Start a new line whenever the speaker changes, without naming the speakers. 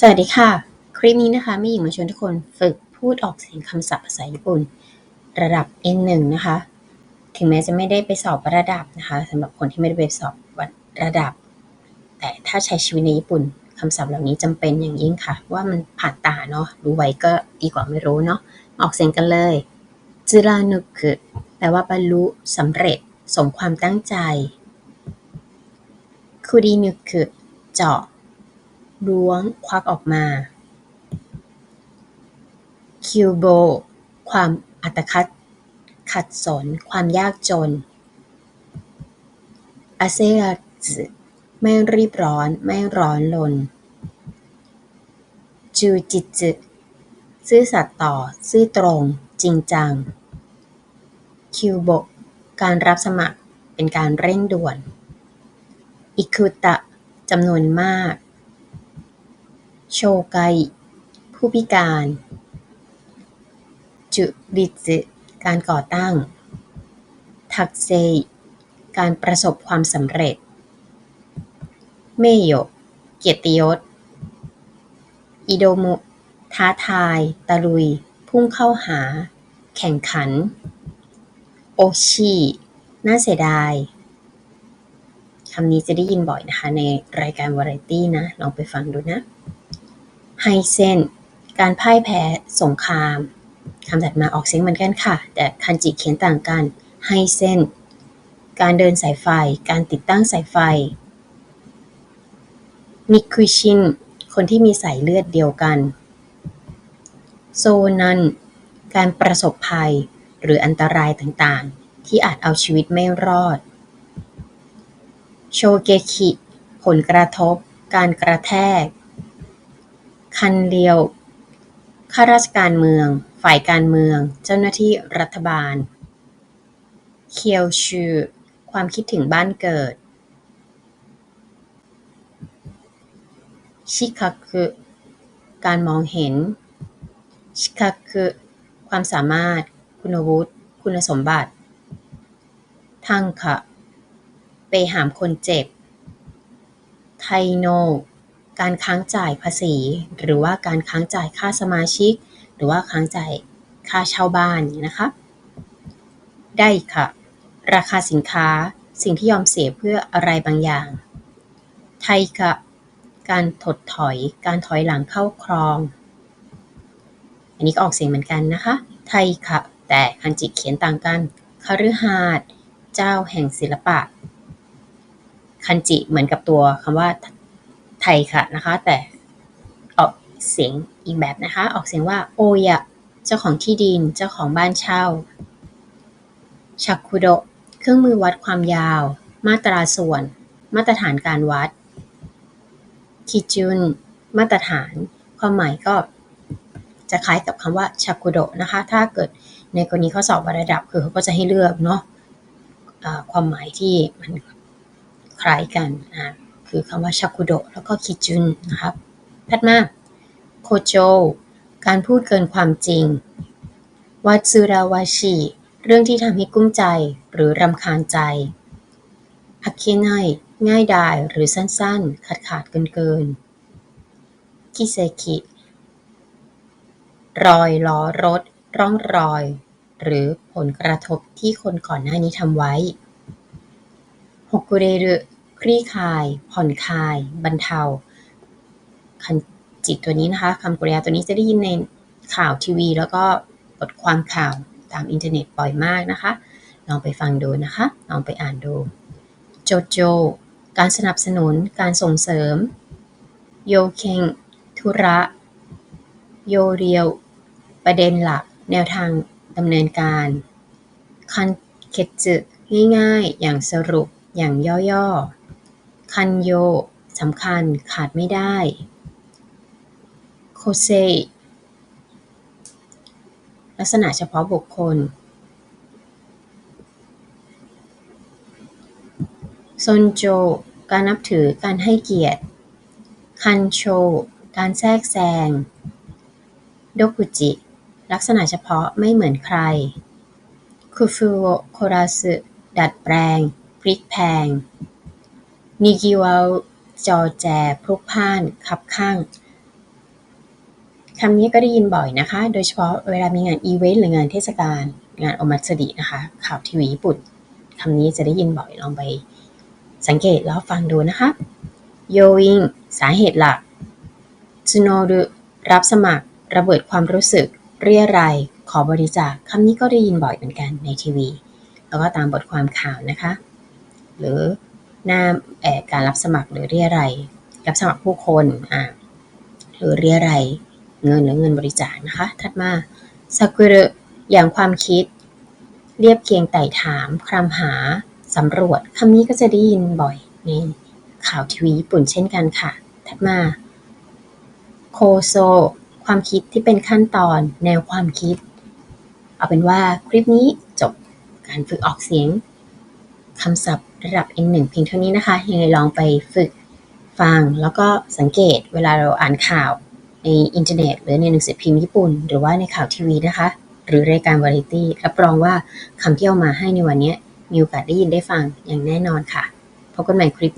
สวัสดีค่ะ คลิปนี้นะคะมีหญิงมาชวนทุกคนฝึกพูดออกเสียงคำศัพท์ภาษาญี่ปุ่น ระดับ N1 นะคะ ถึงแม้จะไม่ได้ไปสอบระดับนะคะสำหรับคนที่ไม่ได้ไปสอบระดับ แต่ถ้าใช้ชีวิตในญี่ปุ่นคำศัพท์เหล่านี้จำเป็นอย่างยิ่งค่ะ ว่ามันผ่านตาเนาะรู้ไว้ก็ดีกว่าไม่รู้เนาะออกเสียงกันเลยจิรานุคือแปลว่าบรรลุสำเร็จสมความตั้งใจคูดีนุคือเจาะ ล้วง ควักออกมา คิวโบ ความอัตคัด ขัดสน ความยากจน อาเซราซึไม่รีบร้อน ไม่ร้อนลน จูจิจึ ซื่อสัตย์ต่อ ซื่อตรง จริงจัง คิวโบ การรับสมัครเป็นการเร่งด่วน อิคุตะ จำนวนมาก โชไก ผู้พิการ จุริจึการก่อตั้ง ทักเซ การประสบความสำเร็จ เมโยเกียรติยศ อิโดมุ ท้าทาย ตะลุย พุ่งเข้าหา แข่งขัน โอชิ น่าเสียดายคำนี้จะได้ยินบ่อยนะคะ ในรายการวาไรตี้นะ ลองไปฟังดูนะ ไฮเซนการพ่ายแพ้สงครามคำถัดมาออกเสียงเหมือนกันค่ะ แต่คันจิเขียนต่างกันไฮเซนการเดินสายไฟ การติดตั้งสายไฟนิคุชินคนที่มีสายเลือดเดียวกัน โซนันการประสบภัยหรืออันตรายต่างๆ ที่อาจเอาชีวิตไม่รอด โชเกคิ ผลกระทบ การกระแทก คันเลียว ข้าราชการเมือง ฝ่ายการเมือง เจ้าหน้าที่รัฐบาล เคียวชู ความคิดถึงบ้านเกิด ชิคาคุ การมองเห็น ชิคาคุ ความสามารถ คุณวุฒิ คุณสมบัติ ทังคะ ไปหามคนเจ็บ ไทโน การค้างจ่ายภาษี หรือว่าการค้างจ่ายค่าสมาชิก หรือว่าค้างจ่ายค่าเช่าบ้านนะคะ ได้ค่ะ ราคาสินค้าสิ่งที่ยอมเสียเพื่ออะไรบางอย่าง ไทยค่ะการถดถอย การถอยหลังเข้าครอง อันนี้ก็ออกเสียงเหมือนกันนะคะ ไทยค่ะแต่คันจิเขียนต่างกันคฤหาสน์เจ้าแห่งศิลปะ คันจิเหมือนกับตัวคำว่า ไทยค่ะนะคะ แต่ออกเสียงอีกแบบนะคะ ออกเสียงว่าโอยะเจ้าของที่ดินเจ้าของบ้านเช่าชักคุโดเครื่องมือวัดความยาว มาตราส่วน มาตรฐานการวัดคิจุนมาตรฐาน ความหมายก็จะคล้ายกับคำว่าชักคุโดนะคะ ถ้าเกิดในกรณีข้อสอบระดับคือเขาก็จะให้เลือกเนาะะความหมายที่มันคล้ายกันนะ คือคำว่าชักคุโดแล้วก็คิจุนนะครับถัดมาโคโจ การพูดเกินความจริงวัตซึราวาชิเรื่องที่ทำให้กุ้มใจหรือรำคาญใจฮักเคไนง่ายดายหรือสั้นๆ ขาดขาดเกินเกินคิเซคิ รอยล้อรถ ร่องรอย หรือผลกระทบที่คนก่อนหน้านี้ทำไว้ฮกุเรรุ คลี่คลาย ผ่อนคลาย บรรเทาคันจิตตัวนี้นะคะคำกริยาตัวนี้จะได้ยินในข่าวทีวี แล้วก็บทความข่าวตามอินเทอร์เน็ตบ่อยมากนะคะ ลองไปฟังดูนะคะ ลองไปอ่านดู โจโจ การสนับสนุน การส่งเสริม โยเคงธุระ โยเรียว ประเด็นหลัก แนวทางดำเนินการ คันเคจึง่ายๆ อย่างสรุป อย่างย่อๆ คันโย สำคัญขาดไม่ได้โคเซลักษณะเฉพาะบุคคลซนโจ การนับถือการให้เกียรติ คันโช การแทรกแซง โดกุจิ ลักษณะเฉพาะไม่เหมือนใคร คุฟุโอโคราสึดัดแปลง พลิกแพง นิกิวาจอแจ พลุกพ่านขับข้างคำนี้ก็ได้ยินบ่อยนะคะ โดยเฉพาะเวลามีงานอีเวนต์หรืองานเทศกาล งานโอมัตสึรินะคะ ข่าวทีวีญี่ปุ่น คำนี้จะได้ยินบ่อยลองไป สังเกตแล้วฟังดูนะคะโยอิงสาเหตุหลักจูโนรุรับสมัคร ระเบิดความรู้สึก เรียรายขอบริจาคคำนี้ก็ได้ยินบ่อยเหมือนกันในทีวี แล้วก็ตามบทความข่าวนะคะ หรือ หน้าแอการรับสมัครหรือเรียรายรับสมัครผู้คนอ่าหรือเรียรายเงินหรือเงินบริจาคนะคะ ถัดมาซากุระอย่างความคิด เรียบเคียงไต่ถามครำหาสำรวจคำนี้ก็จะได้ยินบ่อยในข่าวทีวีญี่ปุ่นเช่นกันค่ะ ถัดมาโคโซความคิดที่เป็นขั้นตอนแนวความคิด เอาเป็นว่าคลิปนี้จบการฝึกออกเสียง คำศัพท์ระดับ N1 เพียงเท่านี้นะคะ ยังไงลองไปฝึกฟัง แล้วก็สังเกตเวลาเราอ่านข่าวในอินเทอร์เน็ต หรือในหนังสือพิมพ์ญี่ปุ่น หรือว่าในข่าวทีวีนะคะ หรือรายการวาไรตี้รับรองว่าคำที่เอามาให้ในวันนี้มีโอกาสได้ยินได้ฟังอย่างแน่นอนค่ะพบกันใหม่คลิปหน้า